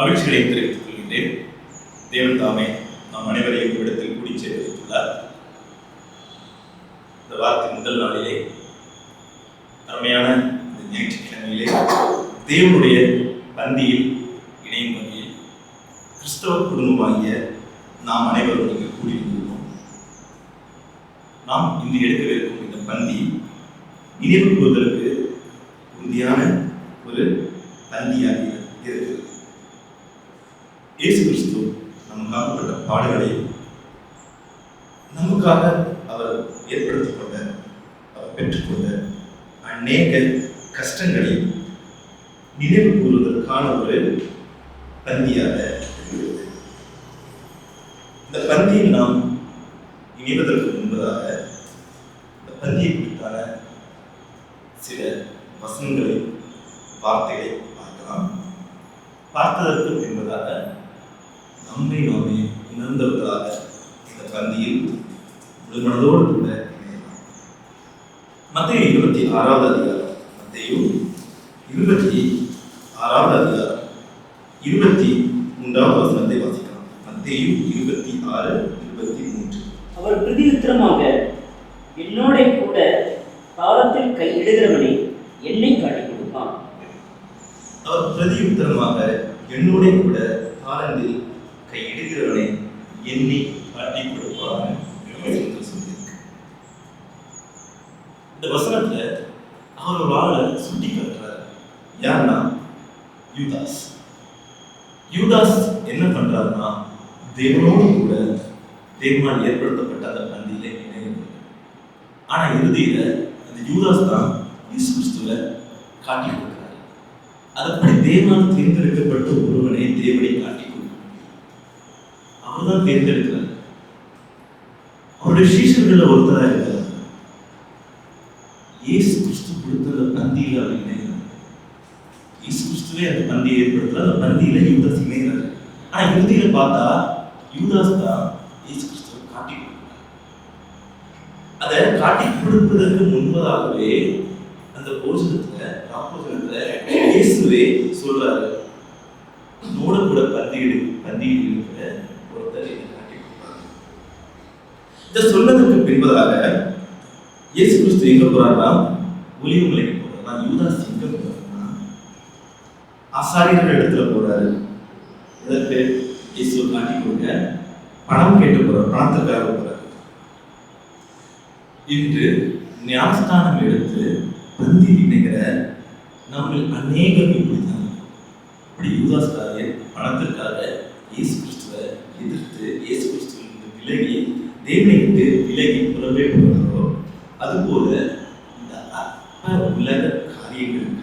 மகிழ்ச்சிகளை தெரிவித்துக் கொள்கின்றேன். தேவன் தாமே நாம் அனைவரையும் இடத்தில் கூடி சேர்த்துள்ளார் இந்த வாரத்தின் முதல் நாளிலே அருமையான இந்த ஞாயிற்றுக்கிழமையிலே தேவனுடைய பந்தியில் இணையும் வகையில் கிறிஸ்தவ குடும்பமாகிய நாம் அனைவரும் இங்கு கூடியிருந்துள்ளோம் நாம் இன்று எடுக்கவிருக்கும் இந்த பந்தி நினைவு கூறுவதற்கு உறுதியான ஒரு பந்தியாக இருக்கிறது இயேசு கிறிஸ்து நமக்காகப்பட்ட பாடுகளை நமக்காக அவர் ஏற்படுத்திக் கொண்ட அவர் பெற்றுக்கொண்ட அநேக கஷ்டங்களை நினைவு கூறுவதற்கான ஒரு பந்தியாக இருக்கிறது. இந்த பந்தியில் நாம் இணைவதற்கு முன்பதாக இந்த பந்தியை குறித்தான சில வசனங்களை வார்த்தைகளை பார்க்கலாம். பார்த்ததற்கு என்பதாக நம்மை நாமே உணர்ந்தவர்களாக இந்த பந்தியில் முழுமனதோடு கூட இணையலாம். மத்திய இருபத்தி ஆறாவது அதிகாரம் இருபத்தி ஆறாவது அதிகாரம். இருபத்தி மூன்றாவது வசனத்தை வாசிக்கலாம். மத்தியும் இருபத்தி ஆறு இருபத்தி மூன்று. அவர் பிரதியுத்தரமாக என்னோட கூட காலத்தில் கையிடுகிறவனை என்னை காட்டிக் கொடுப்பான். அவர் பிரதியுத்தரமாக என்னோட கூட தாளந்தில் கையிடுகிறவனை எண்ணி காட்டி கொடுப்பார் என்று சொல்லியிருக்கு இந்த வசனத்துல அவர் ஒரு ஆளை சுட்டி காட்டுறார் யாருன்னா? யூதாஸ். யூதாஸ் என்ன பண்றாருன்னா தேவனோடு கூட தேவனால் ஏற்படுத்தப்பட்ட அந்த பந்தியில இணைந்து ஆனா இறுதியில அந்த யூதாஸ் தான் இயேசு கிறிஸ்துவ காட்டி கொடுக்கிறார். அதப்படி தேவனால் தேர்ந்தெடுக்கப்பட்ட ஒருவனை தேவனை காட்டி கொடுக்கிறார். அவர்தான் தேர்ந்தெடுக்கிறார். அவருடைய சீசர்களில் ஒருத்தராக இருக்கிறார் இயேசு கிறிஸ்து கொடுத்த அந்த பந்தியில அவர் இணைகிறார் இயேசு கிறிஸ்துவே பந்தியை ஏற்படுத்துறார் அந்த பந்தியில யூதாஸ் இணைகிறார் ஆனா இறுதியில பார்த்தா யூதாஸ் தான் இயேசு கிறிஸ்துவை காட்டி அதை காட்டி கொடுப்பதற்கு முன்பதாகவே அந்த போஜனத்துல ராப்போஜனத்துல இயேசுவே சொல்றாரு. நோட கூட பந்தியிடு பந்தியில் இருக்கிற ஒருத்தர் இதை காட்டி கொடுப்பாரு இதை சொன்னதற்கு பின்பதாக இயேசு கிறிஸ்து எங்க போறாருன்னா ஒளிவு மலைக்கு போறாருன்னா யூதாஸ் ஆசாரியர்கள் இடத்துல போறாரு. இதற்கு இயேசு காட்டி கொடுங்க பணம் கேட்டு போறாரு பணத்துக்காக போறாரு. இன்று ஞானஸ்தானம் எடுத்து பந்தி நினைக்கிற நம்ம அநேகம் இப்படிதான் இப்படி யூதாஸ்காக பணத்திற்காக இயேசு கிறிஸ்துவை எதிர்த்து இயேசு கிறிஸ்துவிலிருந்து விலகி தேவனை விட்டு விலகி புறவே போகிறாரோ அதுபோல இந்த அற்ப உலக காரியங்களுக்கு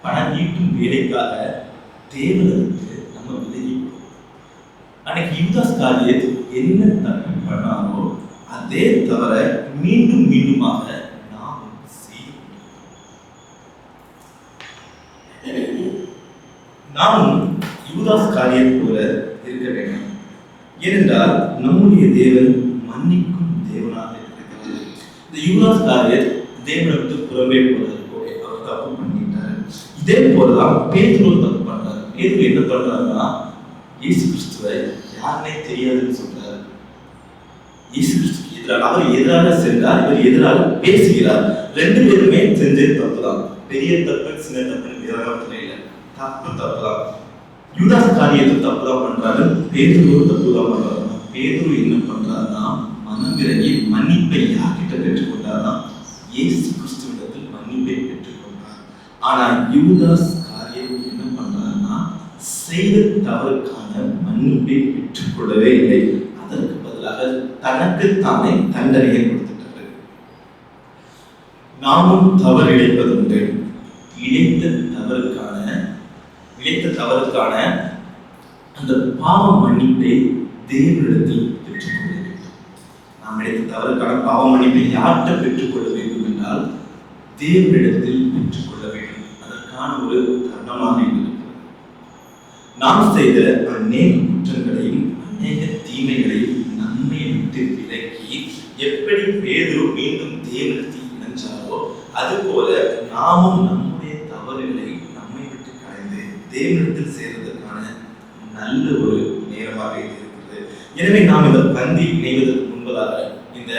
பணம் ஈட்டும் வேலைக்காக தேவனை நம்ம விலகி அன்னைக்கு யூதாஸ் காரியத் என்ன தப்பு பண்ணாரோ அதே தவிர மீண்டும் மீண்டுமாக நாம் செய்யும் நாமும் யுவதாஸ் காரியம் போல இருக்க வேண்டும். ஏனென்றால் நம்முடைய தேவன் மன்னிக்கும் தேவனாக இருக்கிறது இந்த யுவதாஸ் காரியர் தேவனுக்கு புறம்பே போகிறது போறது ஓகே அவர் தப்பு பண்ணிட்டாரு இதே போலதான் பேதுரு தப்பு பண்றாரு. பேதுரு என்ன பண்றாருன்னா இயேசு கிறிஸ்துவை யாருனே தெரியாதுன்னு சொல்றாரு. இயேசு கிறிஸ்துக்கு எதிராக அவர் எதிராக சென்றார் இவர் எதிராக பேசுகிறார். ரெண்டு பேருமே செஞ்சது தப்பு தான் பெரிய தப்பு சின்ன தப்புன்னு விவகாரத்துல இல்லை. தப்பு தப்பு தான் யூதாஸ் காரியத்தை தப்பு தான் பண்றாரு. பேதுரு தப்பு தான் பண்றாரு. பேதுரு என்ன பண்றாருன்னா மனம் விலகி மன்னிப்பை யார்கிட்ட பெற்றுக்கொண்டார்னா இயேசு கிறிஸ்துவிடத்தில் மன்னிப்பை ஆனா யூதாஸ் காரியம் என்ன பண்றாருன்னா செய்த தவறுக்கான மன்னிப்பை பெற்றுக்கொள்ளவே இல்லை. அதற்கு பதிலாக தனக்கு தானே தண்டனையை கொடுத்துட்டாரு. நாமும் தவறு இழைப்பதுண்டு இழைத்த தவறுக்கான இழைத்த தவறுக்கான அந்த பாவ மன்னிப்பை தேவனிடத்தில் பெற்றுக்கொள்ள வேண்டும். நாம் இழைத்த தவறுக்கான பாவ மன்னிப்பை யார்கிட்ட பெற்றுக்கொள்ள வேண்டும் என்றால் தேவனிடத்தில் அதற்கான ஒரு தருணமாக இருக்கிறது நாம் செய்த அநேக குற்றங்களையும் அநேக தீமைகளையும் நம்மை விட்டு விலக்கி எப்படி பேதுரு மீண்டும் தேவனத்தில் இணைஞ்சாரோ அதுபோல நாமும் நம்முடைய தவறுகளை நம்மை விட்டு கலைந்து தேவனத்தில் சேர்வதற்கான நல்ல ஒரு நேரமாக இருக்கிறது. எனவே நாம் இந்த பந்தி இணைவதற்கு முன்பதாக இந்த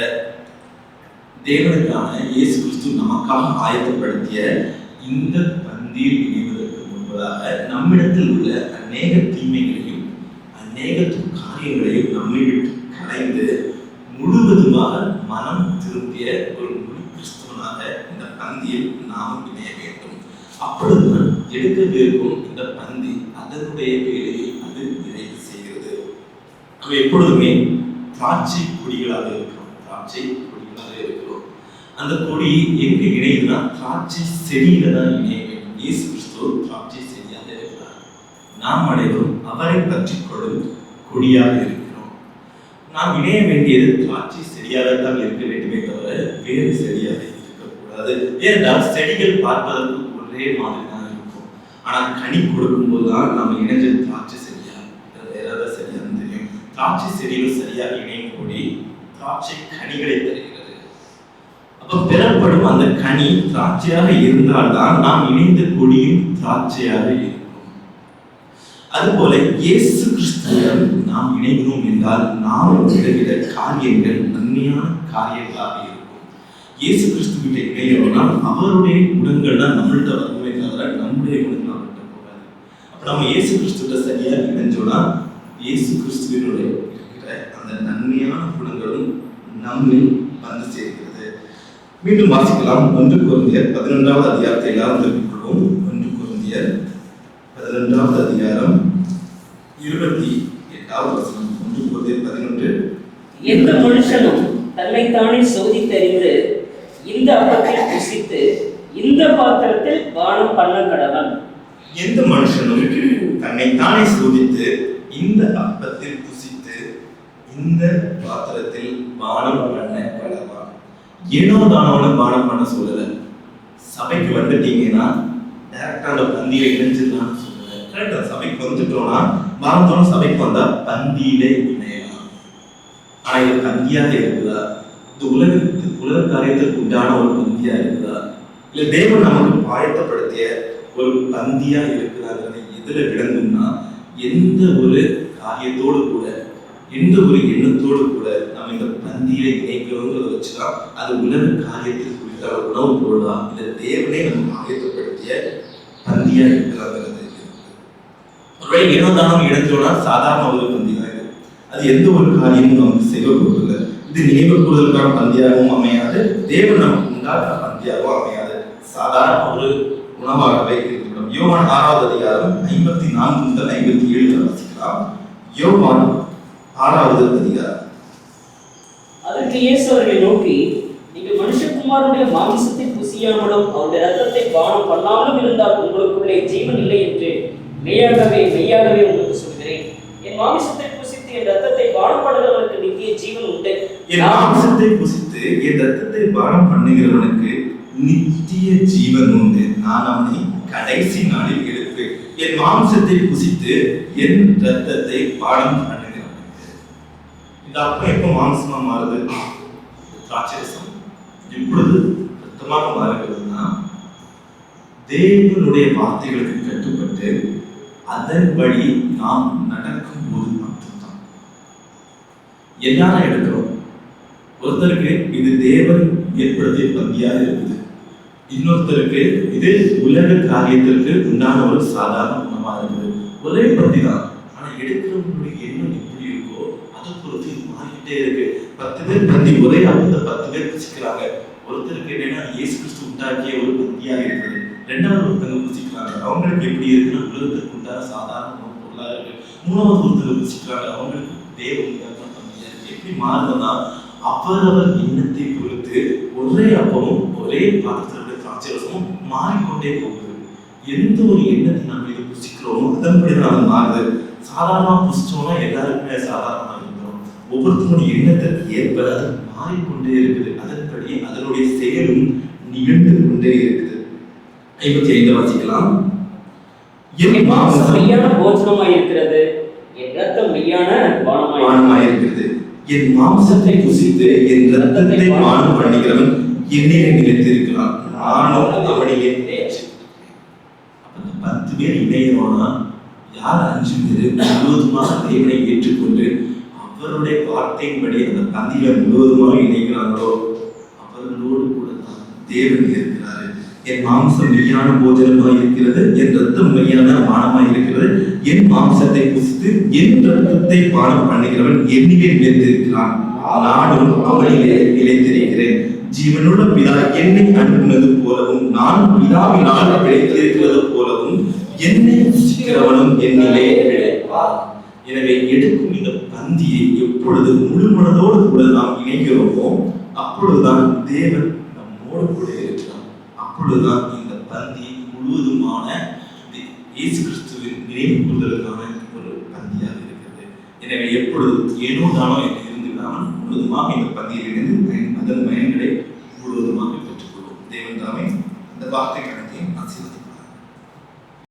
தேவனுக்கான இயேசு கிறிஸ்து நமக்காக ஆயத்தப்படுத்திய இந்த பந்தியில் இணைவதற்கு முன்பதாக நம்மிடத்தில் உள்ள அநேக தீமைகளையும் அநேக காரியங்களையும் நம்மை கலைந்து முழுவதுமாக மனம் திரும்பிய ஒரு முழு கிறிஸ்துவனாக இந்த பந்தியில் நாம் இணைய வேண்டும். அப்பொழுதுதான் எடுக்கவிருக்கும் இந்த பந்தி அதனுடைய வேலையை அது நிறைவு செய்கிறது. நம்ம எப்பொழுதுமே திராட்சை கொடிகளாக இருக்கிறோம். திராட்சை கொடிகளாக இருக்கிறோம். அந்த கொடி எங்க இணையுதுன்னா திராட்சை செடியில தான் இணையும் வேண்டும் இயேசு கிறிஸ்துவ திராட்சை செடியாக இருக்கிறார் நாம் அனைவரும் அவரை பற்றி கொள்ளும் கொடியாக இருக்கிறோம். நாம் இணைய வேண்டியது காட்சி செடியாகத்தான் இருக்க வேண்டுமே தவிர வேறு செடியாக இருக்கக்கூடாது ஏனென்றால் செடிகள் பார்ப்பதற்கு ஒரே மாதிரி தான் இருக்கும். ஆனால் கனி கொடுக்கும்போது தான் நம்ம இணைஞ்சது திராட்சை செடியா இல்ல வேற செடியான்னு தெரியும். திராட்சை செடியில் சரியாக இணையும் கூடி திராட்சை கனிகளை தருகிறது. அப்போ பெறப்படும் அந்த கனி திராட்சையாக இருந்தால்தான் நாம் இணைந்த கொடியும் திராட்சையாக இருக்கும். அதுபோல இயேசு கிறிஸ்துவிடம் நாம் இணைகிறோம் என்றால் நாம் விதவித காரியங்கள் நன்மையான காரியங்களாக இருக்கும். இயேசு கிறிஸ்து கிட்ட அவருடைய குணங்கள் தான் நம்மள்கிட்ட வருமே தவிர நம்முடைய குணங்கள் அவர்கிட்ட போகாது. அப்ப நம்ம இயேசு கிறிஸ்துவிட்ட சரியா இணைஞ்சோம்னா இயேசு கிறிஸ்துவினுடைய இருக்கிற அந்த நன்மையான குணங்களும் நம்மில் வந்து சேர்க்கிறது மீண்டும் வாசிக்கலாம் ஒன்று குருந்தியர் பதினொன்றாவது அதிகாரத்தை எல்லாரும் திருப்பிக் கொள்வோம். ஒன்று குருந்தியர் பதினொன்றாவது அதிகாரம் இருபத்தி எட்டாவது வசனம். ஒன்று குருந்தியர் பதினொன்று. எந்த மனுஷனும் தன்னைத்தானே சோதித்தறிந்து இந்த அப்பத்தில் புசித்து இந்த பாத்திரத்தில் பானம் பண்ண கடவன். எந்த மனுஷனும் தன்னைத்தானே சோதித்து இந்த அப்பத்தில் புசித்து இந்த பாத்திரத்தில் பானம் பண்ண கடவான். ஏனோ தானோன்னு பானம் பண்ண சொல்லல. சபைக்கு வந்துட்டீங்கன்னா டேரக்டா அந்த பந்தியில இணைஞ்சிடலாம்னு கரெக்டா சபைக்கு வந்துட்டோம்னா மறந்தோம் சபைக்கு வந்தா பந்தியிலே இணையலாம் ஆனா இது பந்தியாக இருக்குதா இந்த உலகத்துக்கு உலக காரியத்திற்கு உண்டான ஒரு பந்தியா இருக்குதா? இல்ல தேவன் நமக்கு பாயத்தப்படுத்திய ஒரு பந்தியா இருக்குதாங்கிறது எதுல விளங்கும்னா எந்த ஒரு காரியத்தோடு கூட எந்த ஒரு எண்ணத்தோடு கூட நம்ம இந்த பந்தியில இணைக்கிறோங்கிறத வச்சுதான் அது உலக காரியத்தில் குறித்த உணவு பொருளா? இல்ல தேவனே நம்ம ஆயத்தப்படுத்திய பந்தியா இருக்கிறாங்க ஒருவேளை ஏனோ தானம் சாதாரண ஒரு பந்தியாக அது எந்த ஒரு காரியமும் நமக்கு செய்ய போவதில்லை இது நினைவு கூறுதலுக்கான பந்தியாகவும் அமையாது. தேவன் நமக்கு உண்டாக்குற பந்தியாகவும் அமையாது. சாதாரண ஒரு உணவாகவே இருக்கிறோம் யோவான் ஆறாவது அதிகாரம் ஐம்பத்தி நான்கு முதல் ஐம்பத்தி ஏழு வாசிக்கலாம். யோவான் ஆறாவது அதிகாரம். அதற்கு இயேசு அவர்களை நோக்கி நீங்கள் மனுஷகுமாரனுடைய மாமிசத்தை புசியாமலும் அவருடைய ரத்தத்தை பானம் பண்ணாமலும் இருந்தால் உங்களுக்குள்ளே ஜீவன் இல்லை என்று மெய்யாகவே மெய்யாகவே உங்களுக்கு சொல்கிறேன். என் மாமிசத்தை புசித்து என் ரத்தத்தை பானம் பண்ணுகிறவனுக்கு நித்திய ஜீவன் உண்டு. என் மாமிசத்தை புசித்து என் ரத்தத்தை பானம் பண்ணுகிறவனுக்கு நித்திய ஜீவன் உண்டு. நான் அவனை கடைசி நாளில் எடுப்பேன். என் மாம்சத்தை புசித்து என் ரத்தத்தை பாடம் பண்ணுகிறவனுக்கு. இந்த அப்பம் எப்போ மாம்சமா மாறுது? திராட்சரசம். எப்பொழுது ரத்தமாக மாறுகிறதுனா தேவனுடைய வார்த்தைகளுக்கு கட்டுப்பட்டு அதன்படி நாம் நடக்கும் போது மட்டும்தான். எல்லாரும் எடுக்கிறோம் ஒருத்தருக்கு இது தேவன் ஏற்படுத்திய பந்தியாக இருக்குது. இன்னொருத்தருக்கு இது உலக காரியத்திற்கு உண்டான ஒரு சாதாரண உணவா இருக்குது. ஒரே பந்தி தான் ஆனா எடுக்கிறவங்களுடைய எண்ணம் எப்படி இருக்கோ அதை பொறுத்து மாறிக்கிட்டே இருக்கு. பத்து பேர் பந்தி ஒரே அந்த பத்து பேர் பிடிச்சிக்கிறாங்க ஒருத்தருக்கு என்னன்னா இயேசு கிறிஸ்து உண்டாக்கிய ஒரு பந்தியாக இருக்குது. ரெண்டாவது ஒருத்தங்க பிடிச்சிக்கிறாங்க அவங்களுக்கு எப்படி இருக்குன்னா உலகத்துக்கு உண்டான சாதாரண உணவு பொருளா இருக்கு. மூணாவது ஒருத்தர் வச்சுக்கிறாங்க அவங்களுக்கு தேவ உண்டாக்கின எப்படி மாறுதுன்னா அவரவர் எண்ணத்தை பொறுத்து ஒரே அப்பமும் ஒரே பாத்திரத்தினுடைய திராட்சரசமும் மாறிக்கொண்டே போகுது. எந்த ஒரு எண்ணத்தை நம்ம இது புசிக்கிறோமோ அதன்படி தான் அது மாறுது. சாதாரணமா புசிச்சோம்னா எல்லாருக்குமே சாதாரணமா இருக்கிறோம் ஒவ்வொருத்தருடைய எண்ணத்திற்கு ஏற்ப அது மாறிக்கொண்டே இருக்குது. அதன்படி அதனுடைய செயலும் நிகழ்ந்து கொண்டே இருக்குது. ஐம்பத்தி ஐந்து வாசிக்கலாம் என் என் மாம்சம் மாம்சம் மெய்யான போஜனமாய் இருக்கிறது என் ரத்தம் மெய்யான பானமாய் இருக்கிறது என் மாம்சத்தை புசித்து என் ரத்தத்தை பானம் பண்ணுகிறவன் என்னிலே நிலைத்திருக்கிறான். நானும் அவனையே பத்து பேர் இணையணும்னா யார் அஞ்சு பேர்? முழுவதுமாக தேவனை ஏற்றுக்கொண்டு அவருடைய வார்த்தையின்படி அந்த பந்தியில முழுவதுமாக இணைக்கிறாங்களோ அவர்களோடு கூட தான் தேவன் என் மாம்சம் மெய்யான போஜனமாய் இருக்கிறது என் ரத்தம் மெய்யான பானமாய் இருக்கிறது. என் மாம்சத்தை புசித்து என் ரத்தத்தை பானம் பண்ணுகிறவன் என்னிலே நிலைத்திருக்கிறான். நானும் அவனிலே நிலைத்திருக்கிறேன். ஜீவனுள்ள பிதா என்னை அனுப்பினது போலவும் நான் பிதாவினால் கிடைத்திருக்கிறது போலவும் என்னை புசிக்கிறவனும் என்னிலே பிழைப்பான் எனவே எடுக்கும் இந்த பந்தியை எப்பொழுது முழு மனதோடு கூட நாம் இணைகிறோமோ அப்பொழுதுதான் தேவன் நம்மோடு கூட இருக்கிறார். அப்பொழுதுதான் இந்த பந்தி முழுவதுமான இயேசு கிறிஸ்துவின் நினைவு கூறுதலுக்கான ஒரு பந்தியாக இருக்கிறது. எனவே எப்பொழுது ஏனோ தானோ என்று இருந்துவிடாமல் முழுவதுமாக இந்த பந்தியிலிருந்து பயன் அதன் பயன்களை முழுவதுமாக பெற்றுக்கொள்வோம். தேவன் தாமே இந்த வார்த்தைகள்